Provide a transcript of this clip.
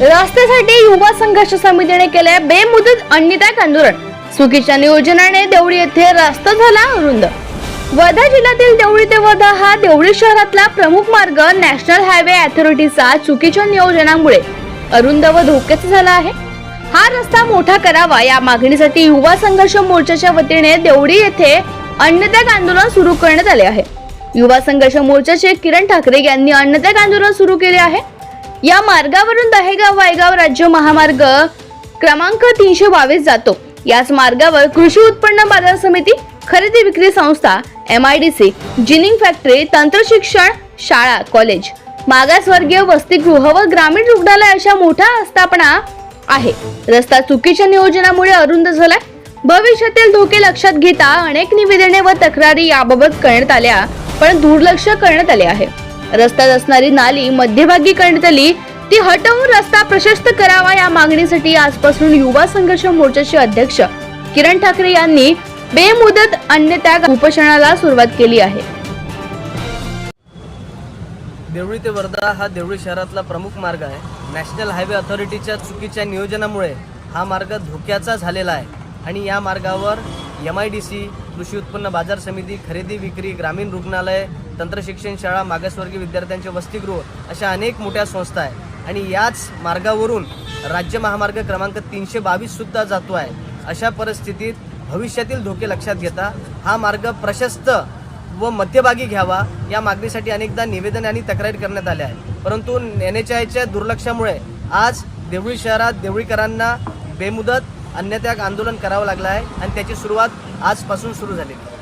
रस्त्यासाठी युवा संघर्ष समितीने केले बेमुदत अन्नदायक आंदोलन. चुकीच्या नियोजनाने देवळी येथे रस्ता झाला रुंद. वर्धा जिल्ह्यातील देवळी ते वर्धा हा देवळी शहरातला प्रमुख मार्ग नॅशनल हायवे अथॉरिटीचा चुकीच्या नियोजनामुळे अरुंद व धोक्याचा झाला आहे. हा रस्ता मोठा करावा या मागणीसाठी युवा संघर्ष मोर्चाच्या वतीने देवडी येथे अन्नत्याग आंदोलन सुरू करण्यात आले आहे. युवा संघर्ष मोर्चाचे किरण ठाकरे यांनी अन्नत्याग आंदोलन सुरू केले आहे. या मार्गावरून दहेगाव वायगाव राज्य महामार्ग क्रमांक तीनशे बावीस जातो. याच मार्गावर कृषी उत्पन्न बाजार समिती खरेदी विक्री संस्था M I D C ginning factory तंत्रशिक्षण शाळा कॉलेज. मागासवर्गीय वसतिगृह व ग्रामीण रुग्णालय अशा मोठ्या आस्थापना आहे. रस्ता चुकीच्या नियोजनामुळे अरुंद झालाय. भविष्यातील धोके लक्षात घेता अनेक निवेदने व तक्रारी याबाबत करण्यात आल्या पण दुर्लक्ष करण्यात आले आहे. रस्त्यात असणारी नाली मध्यभागी करण्यात आली ती हटवून रस्ता प्रशस्त करावा या मागणीसाठी आजपासून युवा संघर्ष मोर्चाचे अध्यक्ष किरण ठाकरे यांनी बेमुदत अन्नत्याग उपोषणाला सुरुवात केली आहे. देवळी ते वर्धा हा देवळी शहरातला प्रमुख मार्ग आहे. नॅशनल हायवे अथॉरिटीच्या चुकीच्या नियोजनामुळे हा मार्ग धोक्याचा झालेला आहे आणि या मार्गावर एम आय डी सी कृषी उत्पन्न बाजार समिती खरेदी विक्री ग्रामीण रुग्णालय तंत्रशिक्षण शाळा मागासवर्गीय विद्यार्थ्यांचे वसतिगृह अशा अनेक मोठ्या संस्था आहे आणि याच मार्गावरून राज्य महामार्ग क्रमांक तीनशे बावीस सुद्धा जातो आहे. अशा परिस्थितीत भविष्यातील धोके लक्षात घेता हा मार्ग प्रशस्त व मध्यभागी घ्यावा या मागणीसाठी अनेकदा निवेदन आणि तक्रारी करण्यात आल्या आहे परंतु एन एच आयच्या दुर्लक्षामुळे आज देवळी शहरात देवळीकरांना बेमुदत अन्नत्याग आंदोलन करावं लागलं आहे आणि त्याची सुरुवात आजपासून सुरू झालेली आहे.